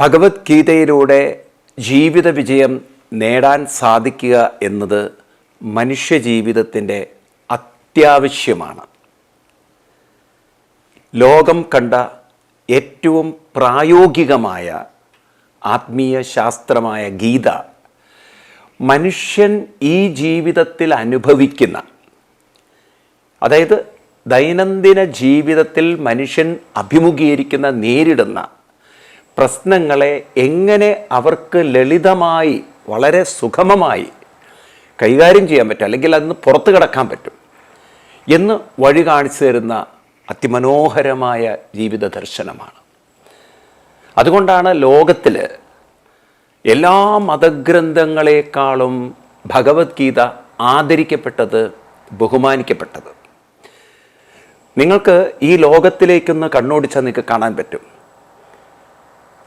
ഭഗവത്ഗീതയിലൂടെ ജീവിത വിജയം നേടാൻ സാധിക്കുക എന്നത് മനുഷ്യ ജീവിതത്തിന്റെ അത്യാവശ്യമാണ്. ലോകം കണ്ട ഏറ്റവും പ്രായോഗികമായ ആത്മീയ ശാസ്ത്രമായ ഗീത മനുഷ്യൻ ഈ ജീവിതത്തിൽ അനുഭവിക്കുന്ന അതായത് ദൈനംദിന ജീവിതത്തിൽ മനുഷ്യൻ അഭിമുഖീകരിക്കുന്ന നേരിടുന്ന പ്രശ്നങ്ങളെ എങ്ങനെ അവർക്ക് ലളിതമായി വളരെ സുഗമമായി കൈകാര്യം ചെയ്യാൻ പറ്റും അല്ലെങ്കിൽ അതിന് പുറത്ത് കിടക്കാൻ പറ്റും എന്ന് വഴി കാണിച്ചു തരുന്ന അതിമനോഹരമായ ജീവിത ദർശനമാണ്. അതുകൊണ്ടാണ് ലോകത്തിൽ എല്ലാ മതഗ്രന്ഥങ്ങളെക്കാളും ഭഗവത്ഗീത ആദരിക്കപ്പെട്ടത് ബഹുമാനിക്കപ്പെട്ടത്. നിങ്ങൾക്ക് ഈ ലോകത്തിലേക്കൊന്ന് കണ്ണോടിച്ചാൽ നിങ്ങൾക്ക് കാണാൻ പറ്റും.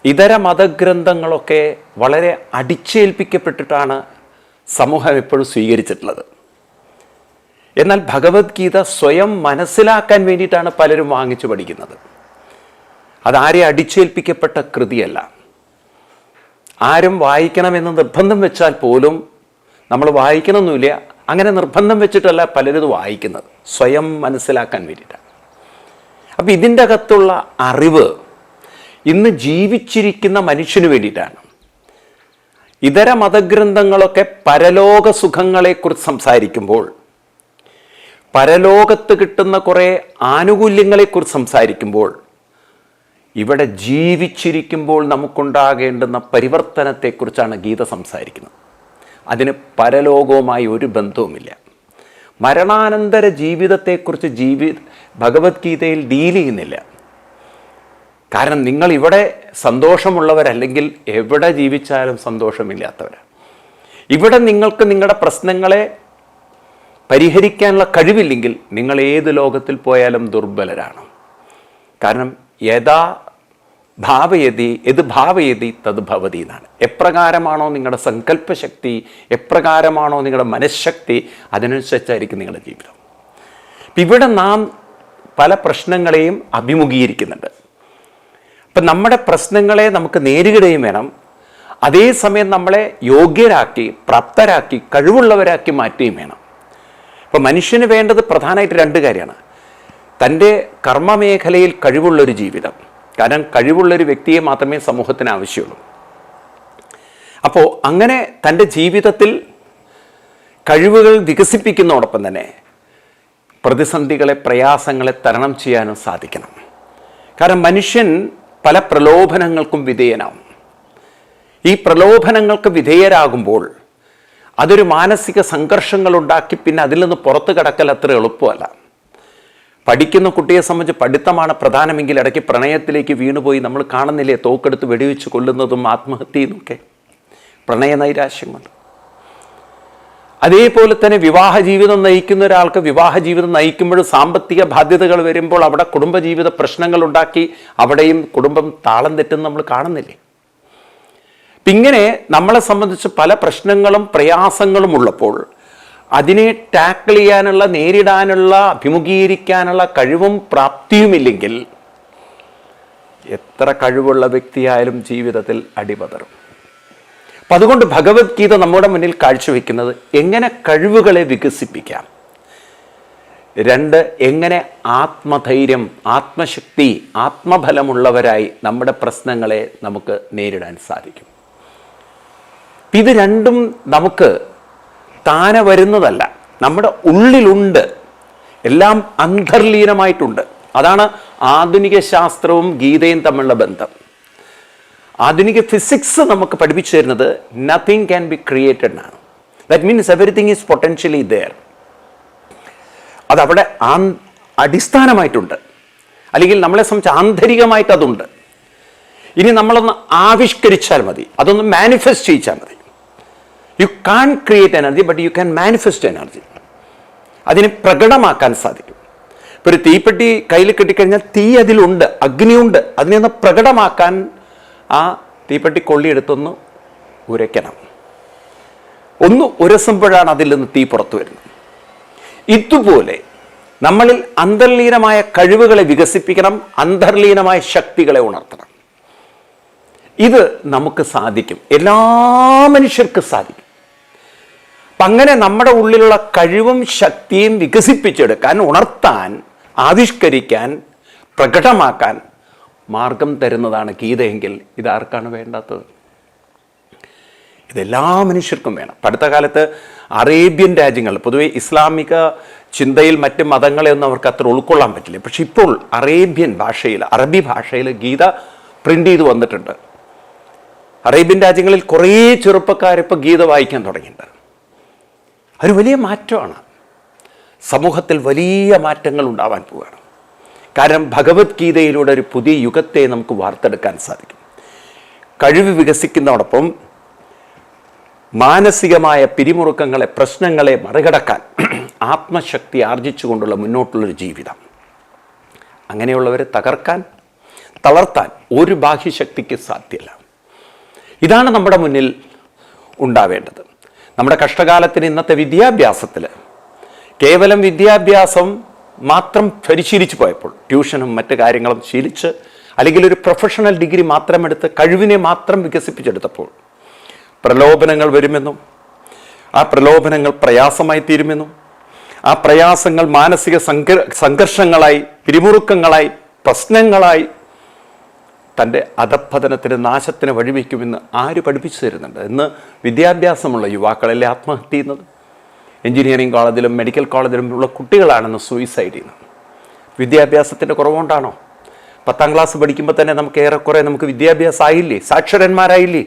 ഇതര മതഗ്രന്ഥങ്ങളൊക്കെ വളരെ അടിച്ചേൽപ്പിക്കപ്പെട്ടിട്ടാണ് സമൂഹം എപ്പോഴും സ്വീകരിച്ചിട്ടുള്ളത്. എന്നാൽ ഭഗവത്ഗീത സ്വയം മനസ്സിലാക്കാൻ വേണ്ടിയിട്ടാണ് പലരും വാങ്ങിച്ചു പഠിക്കുന്നത്. അതാരെ അടിച്ചേൽപ്പിക്കപ്പെട്ട കൃതിയല്ല. ആരും വായിക്കണമെന്ന് നിർബന്ധം വെച്ചാൽ പോലും നമ്മൾ വായിക്കണമെന്നില്ല അങ്ങനെ നിർബന്ധം വെച്ചിട്ടല്ല പലരും വായിക്കുന്നത്. സ്വയം മനസ്സിലാക്കാൻ വേണ്ടിയിട്ടാണ്. അപ്പം ഇതിന്റെ അകത്തുള്ള അറിവ് ഇന്ന് ജീവിച്ചിരിക്കുന്ന മനുഷ്യന് വേണ്ടിയിട്ടാണ്. ഇതര മതഗ്രന്ഥങ്ങളൊക്കെ പരലോക സുഖങ്ങളെക്കുറിച്ച് സംസാരിക്കുമ്പോൾ പരലോകത്ത് കിട്ടുന്ന കുറേ ആനുകൂല്യങ്ങളെക്കുറിച്ച് സംസാരിക്കുമ്പോൾ ഇവിടെ ജീവിച്ചിരിക്കുമ്പോൾ നമുക്കുണ്ടാകേണ്ടുന്ന പരിവർത്തനത്തെക്കുറിച്ചാണ് ഗീത സംസാരിക്കുന്നത്. അതിന് പരലോകവുമായി ഒരു ബന്ധവുമില്ല. മരണാനന്തര ജീവിതത്തെക്കുറിച്ച് ജീവി ഭഗവത്ഗീതയിൽ ഡീൽ ചെയ്യുന്നില്ല. കാരണം നിങ്ങൾ ഇവിടെ സന്തോഷമുള്ളവരല്ലെങ്കിൽ എവിടെ ജീവിച്ചാലും സന്തോഷമില്ലാത്തവരാണ് ഇവിടെ നിങ്ങൾക്ക് നിങ്ങളുടെ പ്രശ്നങ്ങളെ പരിഹരിക്കാനുള്ള കഴിവില്ലെങ്കിൽ നിങ്ങൾ ഏത് ലോകത്തിൽ പോയാലും ദുർബലരാണ്. കാരണം യഥാ ഭാവയതി എത് ഭാവയതി തത് ഭവതി എന്നാണ്. എപ്രകാരമാണോ നിങ്ങളുടെ സങ്കല്പശക്തി എപ്രകാരമാണോ നിങ്ങളുടെ മനഃശക്തി അതിനനുസരിച്ചായിരിക്കും നിങ്ങളുടെ ജീവിതം. ഇപ്പം ഇവിടെ നാം പല പ്രശ്നങ്ങളെയും അഭിമുഖീകരിക്കുന്നുണ്ട്. അപ്പം നമ്മുടെ പ്രശ്നങ്ങളെ നമുക്ക് നേരിടുകയും വേണം. അതേസമയം നമ്മളെ യോഗ്യരാക്കി പ്രാപ്തരാക്കി കഴിവുള്ളവരാക്കി മാറ്റുകയും വേണം. അപ്പം മനുഷ്യന് വേണ്ടത് പ്രധാനമായിട്ട് രണ്ട് കാര്യമാണ്. തന്റെ കർമ്മമേഖലയിൽ കഴിവുള്ളൊരു ജീവിതം കാരണം കഴിവുള്ളൊരു വ്യക്തിയെ മാത്രമേ സമൂഹത്തിന് ആവശ്യമുള്ളൂ. അപ്പോൾ അങ്ങനെ തന്റെ ജീവിതത്തിൽ കഴിവുകൾ വികസിപ്പിക്കുന്നതോടൊപ്പം തന്നെ പ്രതിസന്ധികളെ പ്രയാസങ്ങളെ തരണം ചെയ്യാനും സാധിക്കണം. കാരണം മനുഷ്യൻ പല പ്രലോഭനങ്ങൾക്കും വിധേയനാവും. ഈ പ്രലോഭനങ്ങൾക്ക് വിധേയരാകുമ്പോൾ അതൊരു മാനസിക സംഘർഷങ്ങൾ ഉണ്ടാക്കി പിന്നെ അതിൽ നിന്ന് പുറത്തു കടക്കൽ അത്ര എളുപ്പമല്ല. പഠിക്കുന്ന കുട്ടിയെ സംബന്ധിച്ച് പഠിത്തമാണ് പ്രധാനമെങ്കിൽ ഇടയ്ക്ക് പ്രണയത്തിലേക്ക് വീണുപോയി നമ്മൾ കാണുന്നില്ലേ തോക്കെടുത്ത് വെടിവെച്ച് കൊല്ലുന്നതും ആത്മഹത്യയുമൊക്കെ പ്രണയ നൈരാശ്യങ്ങൾ. അതേപോലെ തന്നെ വിവാഹ ജീവിതം നയിക്കുന്ന ഒരാൾക്ക് വിവാഹ ജീവിതം നയിക്കുമ്പോൾ സാമ്പത്തിക ബാധ്യതകൾ വരുമ്പോൾ അവിടെ കുടുംബജീവിത പ്രശ്നങ്ങൾ ഉണ്ടാക്കി അവിടെയും കുടുംബം താളം തെറ്റുന്ന നമ്മൾ കാണുന്നില്ലേ? ഇങ്ങനെ നമ്മളെ സംബന്ധിച്ച് പല പ്രശ്നങ്ങളും പ്രയാസങ്ങളും ഉള്ളപ്പോൾ അതിനെ ടാക്കിൾ ചെയ്യാനുള്ള നേരിടാനുള്ള അഭിമുഖീകരിക്കാനുള്ള കഴിവും പ്രാപ്തിയുമില്ലെങ്കിൽ എത്ര കഴിവുള്ള വ്യക്തിയായാലും ജീവിതത്തിൽ അടിപതറും. അപ്പം അതുകൊണ്ട് ഭഗവത്ഗീത നമ്മുടെ മുന്നിൽ കാഴ്ചവെക്കുന്നത് എങ്ങനെ കഴിവുകളെ വികസിപ്പിക്കാം? രണ്ട് എങ്ങനെ ആത്മധൈര്യം ആത്മശക്തി ആത്മഫലമുള്ളവരായി നമ്മുടെ പ്രശ്നങ്ങളെ നമുക്ക് നേരിടാൻ സാധിക്കും. ഇത് രണ്ടും നമുക്ക് താനെ വരുന്നതല്ല. നമ്മുടെ ഉള്ളിലുണ്ട്. എല്ലാം അന്തർലീനമായിട്ടുണ്ട്. അതാണ് ആധുനിക ശാസ്ത്രവും ഗീതയും തമ്മിലുള്ള ബന്ധം. ആധുനിക ഫിസിക്സ് നമുക്ക് പഠിപ്പിച്ചു തരുന്നത് നത്തിങ് ക്യാൻ ബി ക്രിയേറ്റഡ് ആണ് that means everything is potentially there അതവിടെ അടിസ്ഥാനമായിട്ടുണ്ട്. അല്ലെങ്കിൽ നമ്മളെ സംബന്ധിച്ച് ആന്തരികമായിട്ട് അതുണ്ട്. ഇനി നമ്മളൊന്ന് ആവിഷ്കരിച്ചാൽ മതി. അതൊന്ന് മാനിഫെസ്റ്റ് ചെയ്യിച്ചാൽ മതി. You can't create energy but you can manifest energy അതിനെ പ്രകടമാക്കാൻ സാധിക്കും. ഇപ്പോൾ ഒരു തീപ്പെട്ടി കയ്യിൽ കിട്ടിക്കഴിഞ്ഞാൽ തീ അതിലുണ്ട് അഗ്നിയുണ്ട്. അതിനെ ഒന്ന് പ്രകടമാക്കാൻ ആ തീപ്പെട്ടി കൊള്ളിയെടുത്തൊന്ന് ഉരയ്ക്കണം. ഒന്ന് ഉരസുമ്പോഴാണ് അതിൽ നിന്ന് തീ പുറത്തു വരുന്നത്. ഇതുപോലെ നമ്മളിൽ അന്തർലീനമായ കഴിവുകളെ വികസിപ്പിക്കണം അന്തർലീനമായ ശക്തികളെ ഉണർത്തണം. ഇത് നമുക്ക് സാധിക്കും. എല്ലാ മനുഷ്യർക്കും സാധിക്കും. അപ്പം അങ്ങനെ നമ്മുടെ ഉള്ളിലുള്ള കഴിവും ശക്തിയും വികസിപ്പിച്ചെടുക്കാൻ ഉണർത്താൻ ആവിഷ്കരിക്കാൻ പ്രകടമാക്കാൻ മാർഗം തരുന്നതാണ് ഗീതയെങ്കിൽ ഇതാർക്കാണ് വേണ്ടാത്തത്? ഇതെല്ലാ മനുഷ്യർക്കും വേണം. അടുത്ത കാലത്ത് അറേബ്യൻ രാജ്യങ്ങൾ പൊതുവെ ഇസ്ലാമിക ചിന്തയിൽ മറ്റ് മതങ്ങളെ ഒന്നും അവർക്ക് അത്ര ഉൾക്കൊള്ളാൻ പറ്റില്ല. പക്ഷെ ഇപ്പോൾ അറേബ്യൻ ഭാഷയിൽ അറബി ഭാഷയിൽ ഗീത പ്രിന്റ് ചെയ്ത് വന്നിട്ടുണ്ട്. അറേബ്യൻ രാജ്യങ്ങളിൽ കുറേ ചെറുപ്പക്കാരിപ്പോൾ ഗീത വായിക്കാൻ തുടങ്ങിയിട്ടുണ്ട്. ഒരു വലിയ മാറ്റമാണ്. സമൂഹത്തിൽ വലിയ മാറ്റങ്ങൾ ഉണ്ടാവാൻ പോവുകയാണ്. കാരണം ഭഗവത്ഗീതയിലൂടെ ഒരു പുതിയ യുഗത്തെ നമുക്ക് വാർത്തെടുക്കാൻ സാധിക്കും. കഴിവ് വികസിക്കുന്നതോടൊപ്പം മാനസികമായ പിരിമുറുക്കങ്ങളെ പ്രശ്നങ്ങളെ മറികടക്കാൻ ആത്മശക്തി ആർജിച്ചുകൊണ്ടുള്ള മുന്നോട്ടുള്ളൊരു ജീവിതം. അങ്ങനെയുള്ളവരെ തകർക്കാൻ തളർത്താൻ ഒരു ബാഹ്യശക്തിക്ക് സാധ്യമല്ല ഇതാണ് നമ്മുടെ മുന്നിൽ ഉണ്ടാവേണ്ടത്. നമ്മുടെ കഷ്ടകാലത്തിന് ഇന്നത്തെ വിദ്യാഭ്യാസത്തിൽ കേവലം വിദ്യാഭ്യാസം മാത്രം പരിശീലിച്ചു പോയപ്പോൾ ട്യൂഷനും മറ്റു കാര്യങ്ങളും ശീലിച്ച് അല്ലെങ്കിൽ ഒരു പ്രൊഫഷണൽ ഡിഗ്രി മാത്രം എടുത്ത് കഴിവിനെ മാത്രം വികസിപ്പിച്ചെടുത്തപ്പോൾ പ്രലോഭനങ്ങൾ വരുമെന്നും ആ പ്രലോഭനങ്ങൾ പ്രയാസമായി തീരുമെന്നും ആ പ്രയാസങ്ങൾ മാനസിക സംഘ സംഘർഷങ്ങളായി പിരിമുറുക്കങ്ങളായി പ്രശ്നങ്ങളായി തന്റെ അധപ്പതനത്തിന് നാശത്തിന് വഴിവെക്കുമെന്ന് ആര് പഠിപ്പിച്ചു തരുന്നുണ്ട്? ഇന്ന് വിദ്യാഭ്യാസമുള്ള യുവാക്കളല്ലേ ആത്മഹത്യ ചെയ്യുന്നത്? എഞ്ചിനീയറിംഗ് കോളേജിലും മെഡിക്കൽ കോളേജിലും ഉള്ള കുട്ടികളാണെന്ന് സൂയിസൈഡ് ചെയ്യുന്നത്. വിദ്യാഭ്യാസത്തിന്റെ കുറവുകൊണ്ടാണോ? പത്താം ക്ലാസ് പഠിക്കുമ്പോൾ തന്നെ നമുക്ക് ഏറെക്കുറെ നമുക്ക് വിദ്യാഭ്യാസം ആയില്ലേ സാക്ഷരന്മാരായില്ലേ?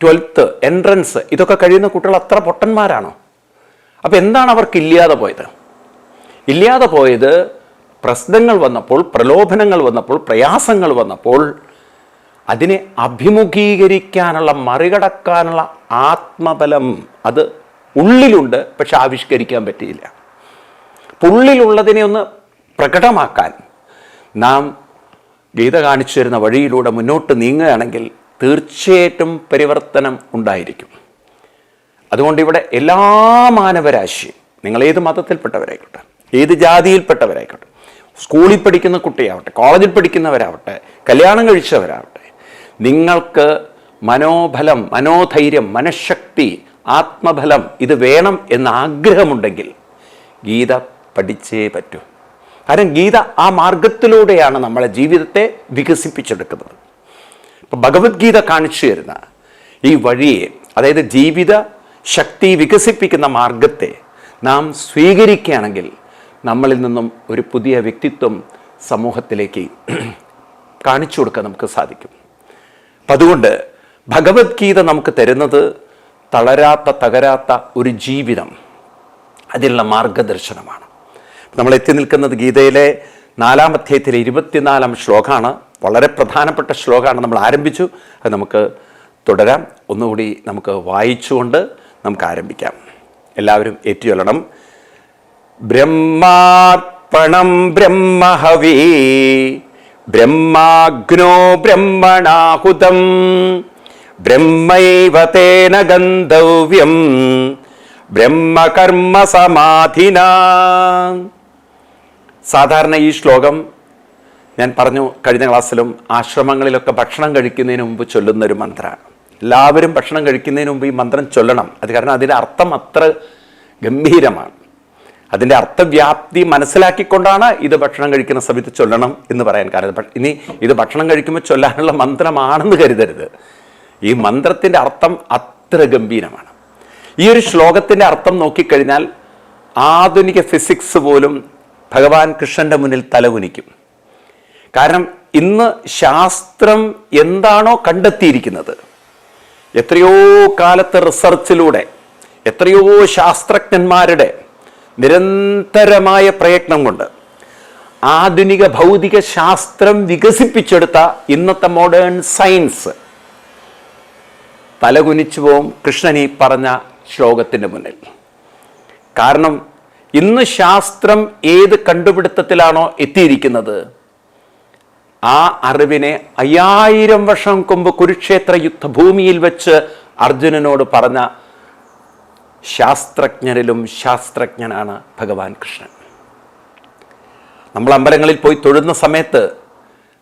ട്വൽത്ത് എൻട്രൻസ് ഇതൊക്കെ കഴിയുന്ന കുട്ടികൾ അത്ര പൊട്ടന്മാരാണോ? അപ്പോൾ എന്താണ് അവർക്ക് ഇല്ലാതെ പോയത്? ഇല്ലാതെ പോയത് പ്രശ്നങ്ങൾ വന്നപ്പോൾ പ്രലോഭനങ്ങൾ വന്നപ്പോൾ പ്രയാസങ്ങൾ വന്നപ്പോൾ അതിനെ അഭിമുഖീകരിക്കാനുള്ള മറികടക്കാനുള്ള ആത്മബലം അത് ഉള്ളിലുണ്ട് പക്ഷെ ആവിഷ്കരിക്കാൻ പറ്റിയില്ല. ഉള്ളിലുള്ളതിനെ ഒന്ന് പ്രകടമാക്കാൻ നാം ഗീത കാണിച്ചു തരുന്ന വഴിയിലൂടെ മുന്നോട്ട് നീങ്ങുകയാണെങ്കിൽ തീർച്ചയായിട്ടും പരിവർത്തനം ഉണ്ടായിരിക്കും. അതുകൊണ്ട് ഇവിടെ എല്ലാ മാനവരാശിയും നിങ്ങൾ ഏത് മതത്തിൽപ്പെട്ടവരായിക്കോട്ടെ ഏത് ജാതിയിൽപ്പെട്ടവരായിക്കോട്ടെ സ്കൂളിൽ പഠിക്കുന്ന കുട്ടിയാവട്ടെ കോളേജിൽ പഠിക്കുന്നവരാവട്ടെ കല്യാണം കഴിച്ചവരാവട്ടെ നിങ്ങൾക്ക് മനോബലം മനോധൈര്യം മനഃശക്തി ആത്മബലം ഇത് വേണം എന്ന ആഗ്രഹമുണ്ടെങ്കിൽ ഗീത പഠിച്ചേ പറ്റൂ. കാരണം ഗീത ആ മാർഗത്തിലൂടെയാണ് നമ്മളെ ജീവിതത്തെ വികസിപ്പിച്ചെടുക്കുന്നത്. ഇപ്പം ഭഗവത്ഗീത കാണിച്ചു തരുന്ന ഈ വഴിയെ അതായത് ജീവിത ശക്തി വികസിപ്പിക്കുന്ന മാർഗത്തെ നാം സ്വീകരിക്കുകയാണെങ്കിൽ നമ്മളിൽ നിന്നും ഒരു പുതിയ വ്യക്തിത്വം സമൂഹത്തിലേക്ക് കാണിച്ചു കൊടുക്കാൻ നമുക്ക് സാധിക്കും. അപ്പം അതുകൊണ്ട് ഭഗവത്ഗീത നമുക്ക് തരുന്നത് തളരാത്ത തകരാത്ത ഒരു ജീവിതം. അതിനുള്ള മാർഗദർശനമാണ്. നമ്മൾ എത്തി നിൽക്കുന്നത് ഗീതയിലെ നാലാം അധ്യായത്തിലെ ഇരുപത്തിനാലാം ശ്ലോകമാണ്. വളരെ പ്രധാനപ്പെട്ട ശ്ലോകമാണ് നമ്മൾ ആരംഭിച്ചു. അത് നമുക്ക് തുടരാം. ഒന്നുകൂടി നമുക്ക് വായിച്ചുകൊണ്ട് നമുക്ക് ആരംഭിക്കാം. എല്ലാവരും ഏറ്റുചൊല്ലണം. ബ്രഹ്മാർപ്പണം ബ്രഹ്മഹവി ബ്രഹ്മാഗ്നോ ബ്രഹ്മണാഹുതം ബ്രഹ്മൈവ തേന ഗന്ധവ്യം ബ്രഹ്മകർമ്മ സമാധിന. സാധാരണ ഈ ശ്ലോകം ഞാൻ പറഞ്ഞു കഴിഞ്ഞ ക്ലാസ്സിലും ആശ്രമങ്ങളിലൊക്കെ ഭക്ഷണം കഴിക്കുന്നതിന് മുമ്പ് ചൊല്ലുന്ന ഒരു മന്ത്രമാണ് എല്ലാവരും ഭക്ഷണം കഴിക്കുന്നതിന് മുമ്പ് ഈ മന്ത്രം ചൊല്ലണം. അത് കാരണം അതിന്റെ അർത്ഥം അത്ര ഗംഭീരമാണ്. അതിന്റെ അർത്ഥവ്യാപ്തി മനസ്സിലാക്കിക്കൊണ്ടാണ് ഇത് ഭക്ഷണം കഴിക്കുന്ന സമയത്ത് ചൊല്ലണം എന്ന് പറയാൻ കാരണം. ഇനി ഇത് ഭക്ഷണം കഴിക്കുമ്പോൾ ചൊല്ലാനുള്ള മന്ത്രമാണെന്ന് കരുതരുത്. ഈ മന്ത്രത്തിന്റെ അർത്ഥം അത്ര ഗംഭീരമാണ്. ഈ ഒരു ശ്ലോകത്തിന്റെ അർത്ഥം നോക്കിക്കഴിഞ്ഞാൽ ആധുനിക ഫിസിക്സ് പോലും ഭഗവാൻ കൃഷ്ണന്റെ മുന്നിൽ തലകുനിക്കും. കാരണം ഇന്ന് ശാസ്ത്രം എന്താണോ കണ്ടെത്തിയിരിക്കുന്നത് എത്രയോ കാലത്തെ റിസർച്ചിലൂടെ എത്രയോ ശാസ്ത്രജ്ഞന്മാരുടെ നിരന്തരമായ പ്രയത്നം കൊണ്ട് ആധുനിക ഭൗതിക ശാസ്ത്രം വികസിപ്പിച്ചെടുത്ത ഇന്നത്തെ മോഡേൺ സയൻസ് തലകുനിച്ചു പോവും കൃഷ്ണൻ ഈ പറഞ്ഞ ശ്ലോകത്തിന്റെ മുന്നിൽ. കാരണം ഇന്ന് ശാസ്ത്രം ഏത് കണ്ടുപിടുത്തത്തിലാണോ എത്തിയിരിക്കുന്നത്? ആ അറിവിനെ അയ്യായിരം വർഷം മുമ്പ് കുരുക്ഷേത്ര യുദ്ധഭൂമിയിൽ വെച്ച് അർജുനനോട് പറഞ്ഞ ശാസ്ത്രജ്ഞരിലും ശാസ്ത്രജ്ഞനാണ് ഭഗവാൻ കൃഷ്ണൻ. നമ്മൾ അമ്പലങ്ങളിൽ പോയി തൊഴുന്ന സമയത്ത്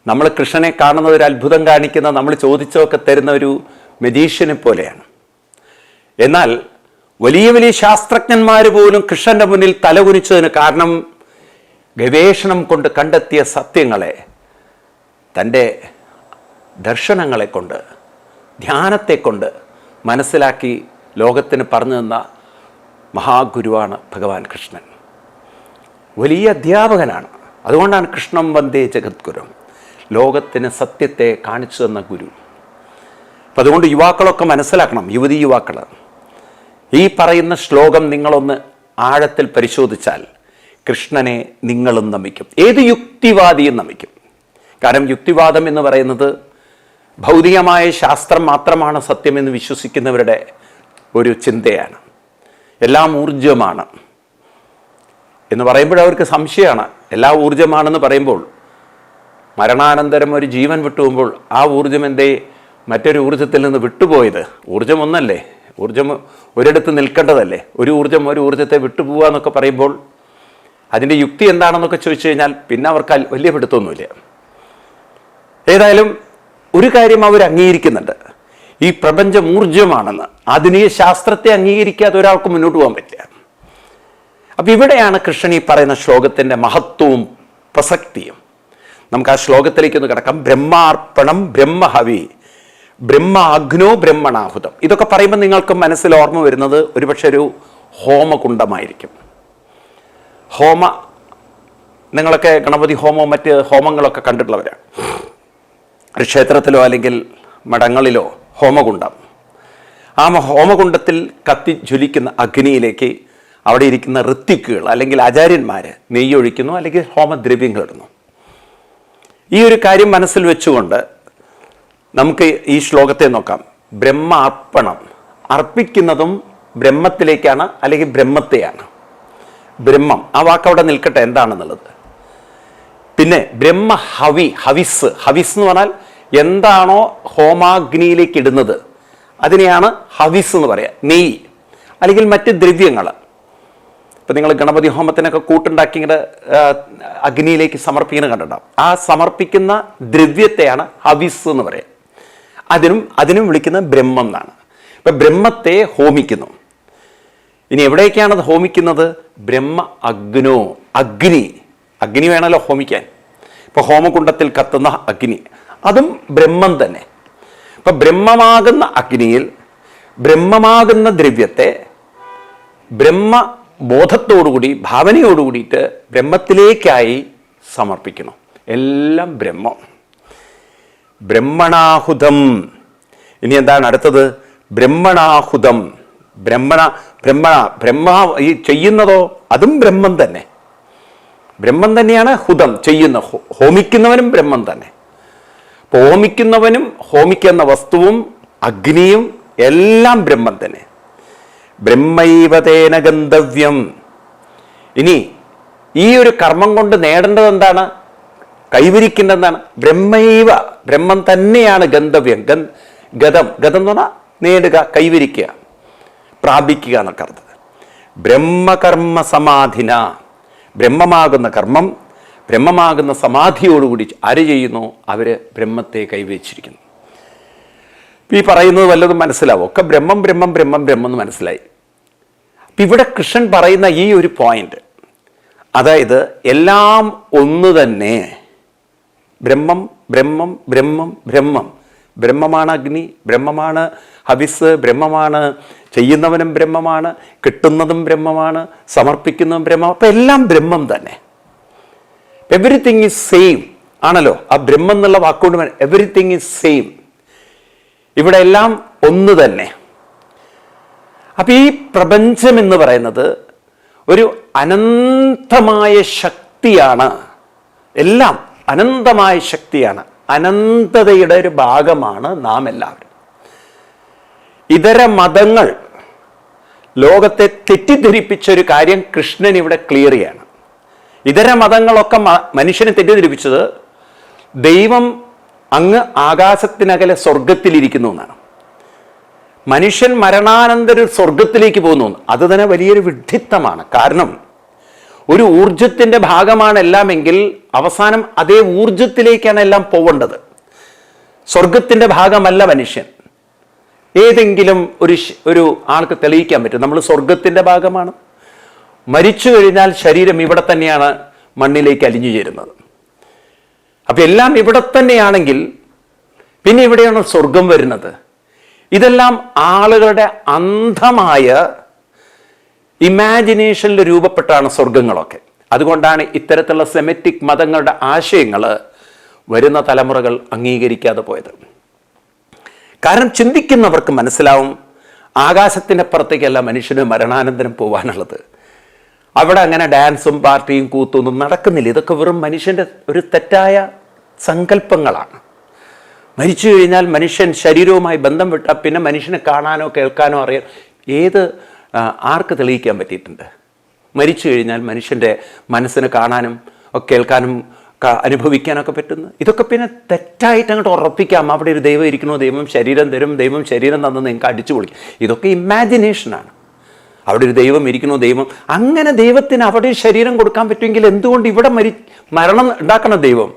നമ്മൾ കൃഷ്ണനെ കാണുന്ന ഒരു അത്ഭുതം കാണിക്കുന്ന നമ്മൾ ചോദിച്ചൊക്കെ തരുന്ന ഒരു മെജീഷ്യനെ പോലെയാണ്. എന്നാൽ വലിയ വലിയ ശാസ്ത്രജ്ഞന്മാർ പോലും കൃഷ്ണന്റെ മുന്നിൽ തലകുനിച്ചതിന് കാരണം ഗവേഷണം കൊണ്ട് കണ്ടെത്തിയ സത്യങ്ങളെ തന്റെ ദർശനങ്ങളെ കൊണ്ട് ധ്യാനത്തെ കൊണ്ട് മനസ്സിലാക്കി ലോകത്തിന് പറഞ്ഞു തന്ന മഹാഗുരുവാണ് ഭഗവാൻ കൃഷ്ണൻ. വലിയ അധ്യാപകനാണ്. അതുകൊണ്ടാണ് കൃഷ്ണം വന്ദേ ജഗദ്ഗുരു ലോകത്തിന് സത്യത്തെ കാണിച്ചു തന്ന ഗുരു. അപ്പം അതുകൊണ്ട് യുവാക്കളൊക്കെ മനസ്സിലാക്കണം യുവതി യുവാക്കൾ ഈ പറയുന്ന ശ്ലോകം നിങ്ങളൊന്ന് ആഴത്തിൽ പരിശോധിച്ചാൽ കൃഷ്ണനെ നിങ്ങളും നമിക്കും. ഏത് യുക്തിവാദിയും നമിക്കും. കാരണം യുക്തിവാദം എന്ന് പറയുന്നത് ഭൗതികമായ ശാസ്ത്രം മാത്രമാണ് സത്യമെന്ന് വിശ്വസിക്കുന്നവരുടെ ഒരു ചിന്തയാണ്. എല്ലാം ഊർജമാണ് എന്ന് പറയുമ്പോൾ അവർക്ക് സംശയമാണ്. എല്ലാ ഊർജമാണെന്ന് പറയുമ്പോൾ മരണാനന്തരം ഒരു ജീവൻ വിട്ടുപോകുമ്പോൾ ആ ഊർജം എന്തേ? മറ്റൊരു ഊർജത്തിൽ നിന്ന് വിട്ടുപോയത്. ഊർജം ഒന്നല്ലേ? ഊർജം ഒരിടത്ത് നിൽക്കേണ്ടതല്ലേ? ഒരു ഊർജം ഒരു ഊർജത്തെ വിട്ടുപോവുക എന്നൊക്കെ പറയുമ്പോൾ അതിന്റെ യുക്തി എന്താണെന്നൊക്കെ ചോദിച്ചു കഴിഞ്ഞാൽ പിന്നെ അവർക്ക് വലിയ പിടുത്തമൊന്നുമില്ല. ഏതായാലും ഒരു കാര്യം അവർ അംഗീകരിക്കുന്നുണ്ട്. ഈ പ്രപഞ്ചം ഊർജമാണെന്ന് ആധുനിക ശാസ്ത്രത്തെ അംഗീകരിക്കാതെ ഒരാൾക്ക് മുന്നോട്ട് പോകാൻ പറ്റില്ല. അപ്പൊ ഇവിടെയാണ് കൃഷ്ണൻ ഈ പറയുന്ന ശ്ലോകത്തിന്റെ മഹത്വവും പ്രസക്തിയും. നമുക്ക് ആ ശ്ലോകത്തിലേക്ക് ഒന്ന് കിടക്കാം. ബ്രഹ്മാർപ്പണം ബ്രഹ്മഹവി ബ്രഹ്മ അഗ്നോ ബ്രഹ്മണാഹുതം. ഇതൊക്കെ പറയുമ്പോൾ നിങ്ങൾക്ക് മനസ്സിൽ ഓർമ്മ വരുന്നത് ഒരുപക്ഷെ ഒരു ഹോമകുണ്ടമായിരിക്കും ഹോമ നിങ്ങളൊക്കെ ഗണപതി ഹോമവും മറ്റ് ഹോമങ്ങളൊക്കെ കണ്ടിട്ടുള്ളവരാണ്. ഒരു ക്ഷേത്രത്തിലോ അല്ലെങ്കിൽ മഠങ്ങളിലോ ഹോമകുണ്ടം. ആ ഹോമകുണ്ടത്തിൽ കത്തി ജ്വലിക്കുന്ന അഗ്നിയിലേക്ക് അവിടെ ഇരിക്കുന്ന ഋത്തിക്കുകൾ അല്ലെങ്കിൽ ആചാര്യന്മാർ നെയ്യൊഴിക്കുന്നു അല്ലെങ്കിൽ ഹോമദ്രവ്യങ്ങൾ ഇടുന്നു. ഈ ഒരു കാര്യം മനസ്സിൽ വെച്ചുകൊണ്ട് നമുക്ക് ഈ ശ്ലോകത്തെ നോക്കാം. ബ്രഹ്മ അർപ്പണം അർപ്പിക്കുന്നതും ബ്രഹ്മത്തിലേക്കാണ് അല്ലെങ്കിൽ ബ്രഹ്മത്തെയാണ്. ബ്രഹ്മം. ആ വാക്കവിടെ നിൽക്കട്ടെ എന്താണെന്നുള്ളത്. പിന്നെ ബ്രഹ്മ ഹവി ഹവിസ്. ഹവിസ് എന്ന് പറഞ്ഞാൽ എന്താണോ ഹോമാഗ്നിയിലേക്ക് ഇടുന്നത്? അതിനെയാണ് ഹവിസ് എന്ന് പറയുക നെയ്യ് അല്ലെങ്കിൽ മറ്റ് ദ്രവ്യങ്ങൾ ഇപ്പം നിങ്ങൾ ഗണപതി ഹോമത്തിനൊക്കെ കൂട്ടുണ്ടാക്കി ഇങ്ങനെ അഗ്നിയിലേക്ക് സമർപ്പിക്കുന്നത് കണ്ടിട്ടുണ്ടാവും. ആ സമർപ്പിക്കുന്ന ദ്രവ്യത്തെയാണ് ഹവിസ് എന്ന് പറയുക അതിനും അതിനും വിളിക്കുന്ന ബ്രഹ്മം എന്നാണ്. ഇപ്പം ബ്രഹ്മത്തെ ഹോമിക്കുന്നു. ഇനി എവിടേക്കാണ് അത് ഹോമിക്കുന്നത്? ബ്രഹ്മ അഗ്നോ അഗ്നി. അഗ്നി വേണമല്ലോ ഹോമിക്കാൻ. ഇപ്പൊ ഹോമകുണ്ടത്തിൽ കത്തുന്ന അഗ്നി. അതും ബ്രഹ്മം തന്നെ. ഇപ്പൊ ബ്രഹ്മമാകുന്ന അഗ്നിയിൽ ബ്രഹ്മമാകുന്ന ദ്രവ്യത്തെ ബ്രഹ്മ ബോധത്തോടുകൂടി ഭാവനയോടുകൂടിയിട്ട് ബ്രഹ്മത്തിലേക്കായി സമർപ്പിക്കണം എല്ലാം ബ്രഹ്മം. ബ്രഹ്മണാഹുതം. ഇനി എന്താണ് അടുത്തത്? ബ്രഹ്മണാഹുതം. ബ്രഹ്മണ ബ്രഹ്മണ ബ്രഹ്മ ഈ ചെയ്യുന്നതോ അതും ബ്രഹ്മം തന്നെ. ബ്രഹ്മം തന്നെയാണ് ഹുതം ചെയ്യുന്ന ഹോമിക്കുന്നവനും ബ്രഹ്മം തന്നെ. അപ്പോൾ ഹോമിക്കുന്നവനും ഹോമിക്കുന്ന വസ്തുവും അഗ്നിയും എല്ലാം ബ്രഹ്മം തന്നെ. ബ്രഹ്മൈവതേന ഗന്ധവ്യം. ഇനി ഈ ഒരു കർമ്മം കൊണ്ട് നേടേണ്ടത് എന്താണ്? കൈവരിക്കേണ്ടത് എന്താണ് ബ്രഹ്മൈവ ബ്രഹ്മം തന്നെയാണ് ഗന്ധവ്യം. ഗന് ഗതം ഗതം എന്ന് പറഞ്ഞാൽ നേടുക കൈവരിക്കുക പ്രാപിക്കുക എന്നൊക്കെ അർത്ഥം ബ്രഹ്മകർമ്മ സമാധിന. ബ്രഹ്മമാകുന്ന കർമ്മം ബ്രഹ്മമാകുന്ന സമാധിയോടുകൂടി ആര് ചെയ്യുന്നു അവർ ബ്രഹ്മത്തെ കൈവച്ചിരിക്കുന്നു. ഈ പറയുന്നത് വല്ലതും മനസ്സിലാവും? ഒക്കെ ബ്രഹ്മം ബ്രഹ്മം ബ്രഹ്മം ബ്രഹ്മം എന്ന് മനസ്സിലായി. അപ്പം ഇവിടെ കൃഷ്ണൻ പറയുന്ന ഈ ഒരു പോയിന്റ് അതായത് എല്ലാം ഒന്ന് തന്നെ ബ്രഹ്മം ബ്രഹ്മം ബ്രഹ്മം ബ്രഹ്മം ബ്രഹ്മമാണ് അഗ്നി ബ്രഹ്മമാണ് ഹവിസ് ബ്രഹ്മമാണ് ചെയ്യുന്നവനും ബ്രഹ്മമാണ് കിട്ടുന്നതും ബ്രഹ്മമാണ് സമർപ്പിക്കുന്നതും ബ്രഹ്മം അപ്പം എല്ലാം ബ്രഹ്മം തന്നെ. എവറിത്തിങ് ഈസ് സെയിം ആണല്ലോ? ആ ബ്രഹ്മം എന്നുള്ള വാക്കുകൊണ്ട് എവറിത്തിങ് ഈസ് സെയിം ഇവിടെ എല്ലാം ഒന്ന് തന്നെ. അപ്പം ഈ പ്രപഞ്ചം എന്ന് പറയുന്നത് ഒരു അനന്തമായ ശക്തിയാണ്. എല്ലാം അനന്തമായ ശക്തിയാണ്. അനന്തതയുടെ ഒരു ഭാഗമാണ് നാം എല്ലാവരും ഇതര മതങ്ങൾ ലോകത്തെ തെറ്റിദ്ധരിപ്പിച്ച ഒരു കാര്യം കൃഷ്ണൻ ഇവിടെ ക്ലിയർ ചെയ്യാണ്. ഇതര മതങ്ങളൊക്കെ മനുഷ്യനെ തെറ്റിദ്ധരിപ്പിച്ചത് ദൈവം അങ്ങ് ആകാശത്തിനകലെ സ്വർഗത്തിലിരിക്കുന്നു എന്നാണ്. മനുഷ്യൻ മരണാനന്തര സ്വർഗത്തിലേക്ക് പോകുന്നു അത് തന്നെ വലിയൊരു വിഡ്ഢിത്തമാണ്. കാരണം ഒരു ഊർജത്തിന്റെ ഭാഗമാണ് എല്ലാമെങ്കിൽ അവസാനം അതേ ഊർജത്തിലേക്കാണ് എല്ലാം പോവേണ്ടത്. സ്വർഗത്തിന്റെ ഭാഗമല്ല മനുഷ്യൻ. ഏതെങ്കിലും ഒരു ഒരു ആൾക്ക് തെളിയിക്കാൻ പറ്റും. നമ്മൾ സ്വർഗത്തിന്റെ ഭാഗമാണ്. മരിച്ചു കഴിഞ്ഞാൽ ശരീരം ഇവിടെ തന്നെയാണ് മണ്ണിലേക്ക് അലിഞ്ഞു ചേരുന്നത്. അപ്പം എല്ലാം ഇവിടെ തന്നെയാണെങ്കിൽ പിന്നെ ഇവിടെയാണ് സ്വർഗം വരുന്നത്? ഇതെല്ലാം ആളുകളുടെ അന്ധമായ ഇമാജിനേഷനിൽ രൂപപ്പെട്ടാണ് സ്വർഗങ്ങളൊക്കെ അതുകൊണ്ടാണ് ഇത്തരത്തിലുള്ള സെമറ്റിക് മതങ്ങളുടെ ആശയങ്ങൾ വരുന്ന തലമുറകൾ അംഗീകരിക്കാതെ പോയത്. കാരണം ചിന്തിക്കുന്നവർക്ക് മനസ്സിലാവും ആകാശത്തിന്റെ പുറത്തേക്കല്ല മനുഷ്യന് മരണാനന്തരം പോകാനുള്ളത് അവിടെ അങ്ങനെ ഡാൻസും പാർട്ടിയും കൂത്തൊന്നും നടക്കുന്നില്ല. ഇതൊക്കെ വെറും മനുഷ്യന്റെ ഒരു തെറ്റായ സങ്കല്പങ്ങളാണ്. മരിച്ചു കഴിഞ്ഞാൽ മനുഷ്യൻ ശരീരവുമായി ബന്ധം വിട്ടാൽ പിന്നെ മനുഷ്യനെ കാണാനോ കേൾക്കാനോ അറിയാൻ ഏത് ആർക്ക് തെളിയിക്കാൻ പറ്റിയിട്ടുണ്ട്? മരിച്ചു കഴിഞ്ഞാൽ മനുഷ്യന്റെ മനസ്സിനെ കാണാനും കേൾക്കാനും അനുഭവിക്കാനൊക്കെ പറ്റുന്നു. ഇതൊക്കെ പിന്നെ തെറ്റായിട്ട് അങ്ങോട്ട് ഉറപ്പിക്കാം. അവിടെ ഒരു ദൈവം ഇരിക്കണോ ദൈവം ശരീരം തരും ദൈവം ശരീരം തന്നു നിങ്ങൾക്ക് അടിച്ചു പൊളിക്കും. ഇതൊക്കെ ഇമാജിനേഷനാണ് അവിടെ ഒരു ദൈവം ഇരിക്കണോ ദൈവം അങ്ങനെ ദൈവത്തിന് അവിടെ ഒരു ശരീരം കൊടുക്കാൻ പറ്റുമെങ്കിൽ എന്തുകൊണ്ട് ഇവിടെ മരി മരണം ഉണ്ടാക്കണം ദൈവം?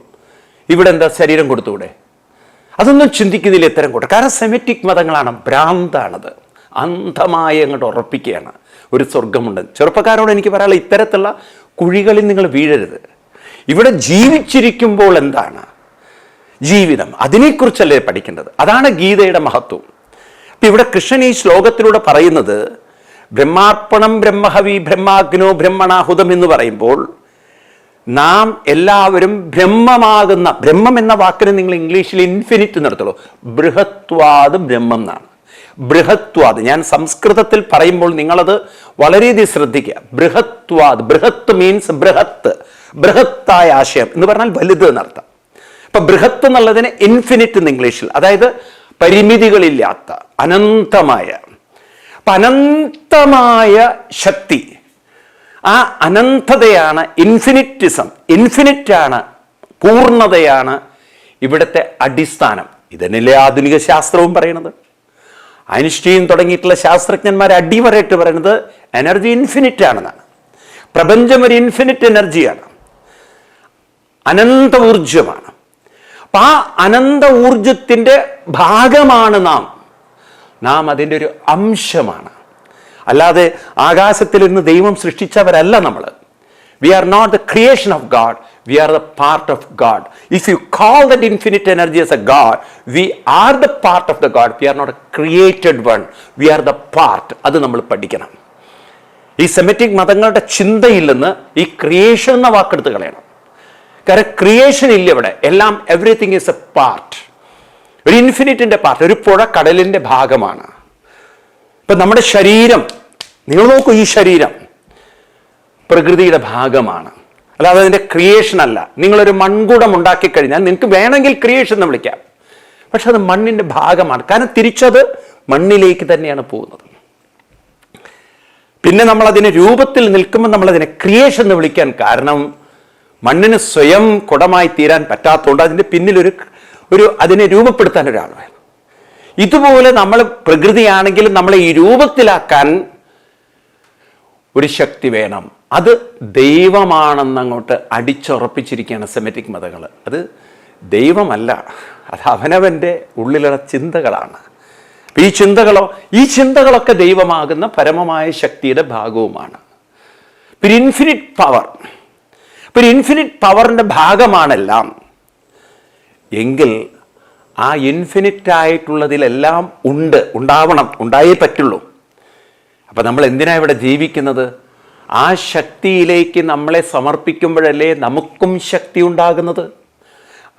ഇവിടെ എന്താ ശരീരം കൊടുത്തൂടെ അതൊന്നും ചിന്തിക്കുന്നില്ല ഇത്തരം കൂട്ടം. കാരണം സെമറ്റിക് മതങ്ങളാണ് ഭ്രാന്താണത്. അന്ധമായി അങ്ങോട്ട് ഉറപ്പിക്കുകയാണ്. ഒരു സ്വർഗമുണ്ട് ചെറുപ്പക്കാരോട് എനിക്ക് പറയാനുള്ള ഇത്തരത്തിലുള്ള കുഴികളിൽ നിങ്ങൾ വീഴരുത്. ഇവിടെ ജീവിച്ചിരിക്കുമ്പോൾ എന്താണ്? ജീവിതം. അതിനെക്കുറിച്ചല്ലേ പഠിക്കേണ്ടത്? അതാണ് ഗീതയുടെ മഹത്വം. അപ്പം ഇവിടെ കൃഷ്ണൻ ഈ ശ്ലോകത്തിലൂടെ പറയുന്നത് ബ്രഹ്മാർപ്പണം ബ്രഹ്മഹവി ബ്രഹ്മാഗ്നോ ബ്രഹ്മണാഹുതം എന്ന് പറയുമ്പോൾ നാം എല്ലാവരും ബ്രഹ്മമാകുന്ന ബ്രഹ്മം എന്ന വാക്കിന് നിങ്ങൾ ഇംഗ്ലീഷിൽ ഇൻഫിനിറ്റ് നിർത്തുള്ളൂ ബൃഹത്വാത് ബ്രഹ്മം എന്നാണ്. ബൃഹത്വാദ് ഞാൻ സംസ്കൃതത്തിൽ പറയുമ്പോൾ നിങ്ങളത് വളരെയധികം ശ്രദ്ധിക്കുക. ബൃഹത്വാദ് ബൃഹത്ത് മീൻസ് ബൃഹത്ത്. ബൃഹത്തായ ആശയം എന്ന് പറഞ്ഞാൽ വലുത് എന്നർത്ഥം. ഇപ്പൊ ബൃഹത്ത് എന്നുള്ളതിന് ഇൻഫിനിറ്റ് എന്ന് ഇംഗ്ലീഷിൽ അതായത് പരിമിതികളില്ലാത്ത അനന്തമായ. അനന്തമായ ശക്തി. ആ അനന്തതയാണ് ഇൻഫിനിറ്റിസം ഇൻഫിനിറ്റ് ആണ് പൂർണതയാണ് ഇവിടുത്തെ അടിസ്ഥാനം. ഇതന്നെയല്ലേ ആധുനിക ശാസ്ത്രവും പറയണത് ഐൻസ്റ്റീൻ തുടങ്ങിയിട്ടുള്ള ശാസ്ത്രജ്ഞന്മാർ അടിവരയിട്ട് പറയുന്നത് എനർജി ഇൻഫിനിറ്റ് ആണെന്നാണ്. പ്രപഞ്ചം ഒരു ഇൻഫിനിറ്റ് എനർജിയാണ് അനന്ത ഊർജമാണ് അപ്പൊ ആ അനന്ത ഊർജത്തിന്റെ ഭാഗമാണ് നാം. നാം അതിന്റെ ഒരു അംശമാണ്. അല്ലാതെ ആകാശത്തിൽ നിന്ന് ദൈവം സൃഷ്ടിച്ചവരല്ല നമ്മൾ. We are not the creation of God we are the part of God if you call that infinite energy as a God we are the part of the God we are not a created one we are the part അത് നമ്മൾ പഠിക്കണം. ഈ Semitic മതങ്ങളുടെ ചിന്തയിൽ നിന്ന് ഈ creation എന്ന വാക്കെടുത്ത് കളയണം. കാരണം ക്രിയേഷൻ ഇല്ല ഇവിടെ. എല്ലാം എവറിത്തിങ് ഈസ് എ പാർട്ട് ഒരു ഇൻഫിനിറ്റിന്റെ പാർട്ട് ഒരു പുഴ കടലിന്റെ ഭാഗമാണ്. ഇപ്പം നമ്മുടെ ശരീരം നിങ്ങൾ നോക്കൂ ഈ ശരീരം പ്രകൃതിയുടെ ഭാഗമാണ്. അല്ലാതെ അതിന്റെ ക്രിയേഷൻ അല്ല. നിങ്ങളൊരു മൺകുടം ഉണ്ടാക്കി കഴിഞ്ഞാൽ നിങ്ങൾക്ക് വേണമെങ്കിൽ ക്രിയേഷൻ എന്ന് വിളിക്കാം. പക്ഷെ അത് മണ്ണിന്റെ ഭാഗമാണ്. കാരണം തിരിച്ചത് മണ്ണിലേക്ക് തന്നെയാണ് പോകുന്നത്. പിന്നെ നമ്മൾ അതിനെ രൂപത്തിൽ നിൽക്കുമ്പോൾ നമ്മൾ അതിനെ ക്രിയേഷൻ എന്ന് വിളിക്കാൻ കാരണം മണ്ണിന് സ്വയം കുടമായി തീരാൻ പറ്റാത്തതുകൊണ്ട് അതിന്റെ പിന്നിലൊരു ഒരു അതിനെ രൂപപ്പെടുത്താൻ ഒരാൾ വേണം ഇതുപോലെ നമ്മൾ പ്രകൃതിയാണെങ്കിലും നമ്മളെ ഈ രൂപത്തിലാക്കാൻ ഒരു ശക്തി വേണം. അത് ദൈവമാണെന്നങ്ങോട്ട് അടിച്ചുറപ്പിച്ചിരിക്കുകയാണ് സെമറ്റിക് മതങ്ങൾ അത് ദൈവമല്ല അത് അവനവന്റെ ഉള്ളിലുള്ള ചിന്തകളാണ്. ഈ ചിന്തകളോ ഈ ചിന്തകളൊക്കെ ദൈവമാകുന്ന പരമമായ ശക്തിയുടെ ഭാഗവുമാണ്. പിന്നെ ഇൻഫിനിറ്റ് പവർ ഒരു ഇൻഫിനിറ്റ് പവറിന്റെ ഭാഗമാണെല്ലാം. എങ്കിൽ ആ ഇൻഫിനിറ്റ് ആയിട്ടുള്ളതിലെല്ലാം ഉണ്ട് ഉണ്ടാവണം ഉണ്ടായേ പറ്റുള്ളൂ. അപ്പം നമ്മൾ എന്തിനാ ഇവിടെ ജീവിക്കുന്നത്? ആ ശക്തിയിലേക്ക് നമ്മളെ സമർപ്പിക്കുമ്പോഴല്ലേ നമുക്കും ശക്തി ഉണ്ടാകുന്നത്?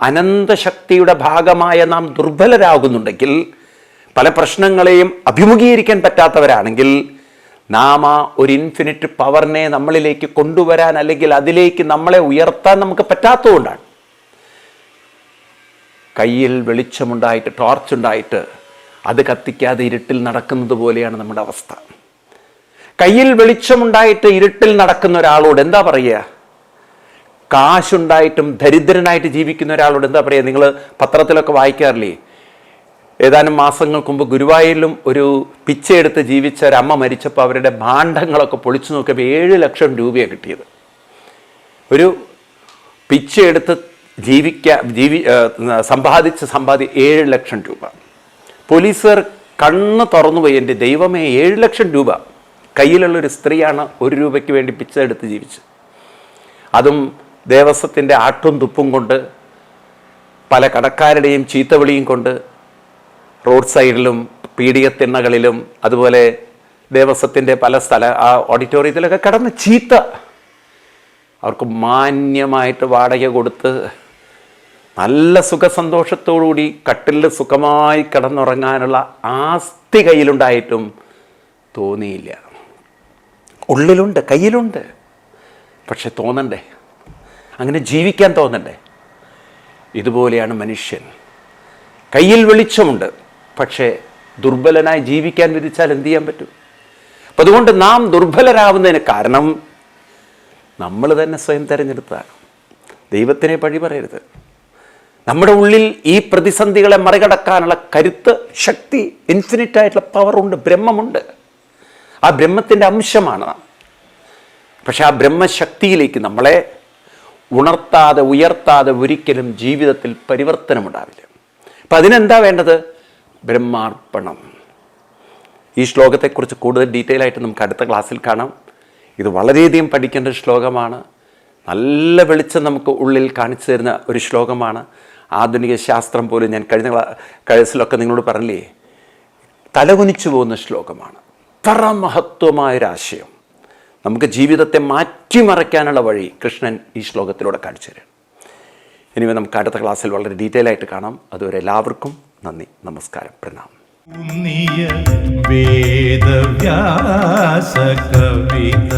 അനന്തശക്തിയുടെ ഭാഗമായ നാം ദുർബലരാകുന്നുണ്ടെങ്കിൽ പല പ്രശ്നങ്ങളെയും അഭിമുഖീകരിക്കാൻ പറ്റാത്തവരാണെങ്കിൽ നാം ആ ഒരു ഇൻഫിനിറ്റ് പവറിനെ നമ്മളിലേക്ക് കൊണ്ടുവരാൻ അല്ലെങ്കിൽ അതിലേക്ക് നമ്മളെ ഉയർത്താൻ നമുക്ക് പറ്റാത്തതുകൊണ്ടാണ്. കയ്യിൽ വെളിച്ചമുണ്ടായിട്ട് ടോർച്ചുണ്ടായിട്ട് അത് കത്തിക്കാതെ ഇരുട്ടിൽ നടക്കുന്നത് പോലെയാണ് നമ്മുടെ അവസ്ഥ. കയ്യിൽ വെളിച്ചമുണ്ടായിട്ട് ഇരുട്ടിൽ നടക്കുന്ന ഒരാളോട് എന്താ പറയുക? കാശുണ്ടായിട്ടും ദരിദ്രനായിട്ട് ജീവിക്കുന്ന ഒരാളോട് എന്താ പറയുക? നിങ്ങൾ പത്രത്തിലൊക്കെ വായിക്കാറില്ലേ? ഏതാനും മാസങ്ങൾക്ക് മുമ്പ് ഗുരുവായൂരിലും ഒരു പിച്ചയെടുത്ത് ജീവിച്ച ഒരു അമ്മ മരിച്ചപ്പോൾ അവരുടെ ഭാണ്ഡങ്ങളൊക്കെ പൊളിച്ചു നോക്കിയപ്പോൾ ഏഴ് ലക്ഷം രൂപയാണ് കിട്ടിയത്. ഒരു പിച്ചയെടുത്ത് ജീവിക്ക ജീവി സമ്പാദിച്ച സമ്പാദിച്ച് സമ്പാദി ഏഴ് ലക്ഷം രൂപ. പോലീസുകാർ കണ്ണ് തുറന്നുപോയി എന്റെ ദൈവമേ ഏഴ് ലക്ഷം രൂപ. കയ്യിലുള്ള ഒരു സ്ത്രീയാണ് ഒരു രൂപയ്ക്ക് വേണ്ടി പിച്ച എടുത്ത് ജീവിച്ചത്. അതും ദേവസ്വത്തിന്റെ ആട്ടും തുപ്പും കൊണ്ട് പല കടക്കാരുടെയും ചീത്തവിളിയും കൊണ്ട് റോഡ് സൈഡിലും പീഡികത്തിണ്ണകളിലും അതുപോലെ ദേവസ്വത്തിന്റെ പല സ്ഥല ആ ഓഡിറ്റോറിയത്തിലൊക്കെ കിടന്ന് ചീത്ത. അവർക്ക് മാന്യമായിട്ട് വാടക കൊടുത്ത് നല്ല സുഖസന്തോഷത്തോടുകൂടി കട്ടിലിൽ സുഖമായി കിടന്നുറങ്ങാനുള്ള ആസ്തി കയ്യിലുണ്ടായിട്ടും തോന്നിയില്ല. ഉള്ളിലുണ്ട് കയ്യിലുണ്ട്. പക്ഷെ തോന്നണ്ടേ? അങ്ങനെ ജീവിക്കാൻ തോന്നണ്ടേ? ഇതുപോലെയാണ് മനുഷ്യൻ. കയ്യിൽ വെളിച്ചമുണ്ട്. പക്ഷേ ദുർബലനായി ജീവിക്കാൻ വിധിച്ചാൽ എന്ത് ചെയ്യാൻ പറ്റും? അപ്പം അതുകൊണ്ട് നാം ദുർബലരാകുന്നതിന് കാരണം നമ്മൾ തന്നെ സ്വയം തിരഞ്ഞെടുത്തതാണ്. ദൈവത്തിനെ പഴി പറയരുത്. നമ്മുടെ ഉള്ളിൽ ഈ പ്രതിസന്ധികളെ മറികടക്കാനുള്ള കരുത്ത് ശക്തി ഇൻഫിനിറ്റ് ആയിട്ടുള്ള പവറുണ്ട് ബ്രഹ്മമുണ്ട്. ആ ബ്രഹ്മത്തിന്റെ അംശമാണ്. നാം പക്ഷെ ആ ബ്രഹ്മശക്തിയിലേക്ക് നമ്മളെ ഉണർത്താതെ ഉയർത്താതെ ഒരിക്കലും ജീവിതത്തിൽ പരിവർത്തനമുണ്ടാവില്ല. അപ്പം അതിനെന്താ വേണ്ടത്? ബ്രഹ്മാർപ്പണം. ഈ ശ്ലോകത്തെക്കുറിച്ച് കൂടുതൽ ഡീറ്റെയിൽ ആയിട്ട് നമുക്ക് അടുത്ത ക്ലാസ്സിൽ കാണാം. ഇത് വളരെയധികം പഠിക്കേണ്ട ഒരു ശ്ലോകമാണ്. നല്ല വെളിച്ചം നമുക്ക് ഉള്ളിൽ കാണിച്ചു തരുന്ന ഒരു ശ്ലോകമാണ്. ആധുനിക ശാസ്ത്രം പോലും ഞാൻ കഴിഞ്ഞ ക്ലാസ്സിലൊക്കെ നിങ്ങളോട് പറഞ്ഞില്ലേ? തലകുനിച്ചു പോകുന്ന ശ്ലോകമാണ്. അത്ര മഹത്വമായൊരാശയം നമുക്ക് ജീവിതത്തെ മാറ്റിമറിക്കാനുള്ള വഴി കൃഷ്ണൻ ഈ ശ്ലോകത്തിലൂടെ കാണിച്ചു തരും ഇനി നമുക്ക് അടുത്ത ക്ലാസ്സിൽ വളരെ ഡീറ്റെയിൽ ആയിട്ട് കാണാം. അതുവരെ എല്ലാവർക്കും നന്ദി നമസ്കാരം പ്രണാം വേദവ്യാസ കവിത.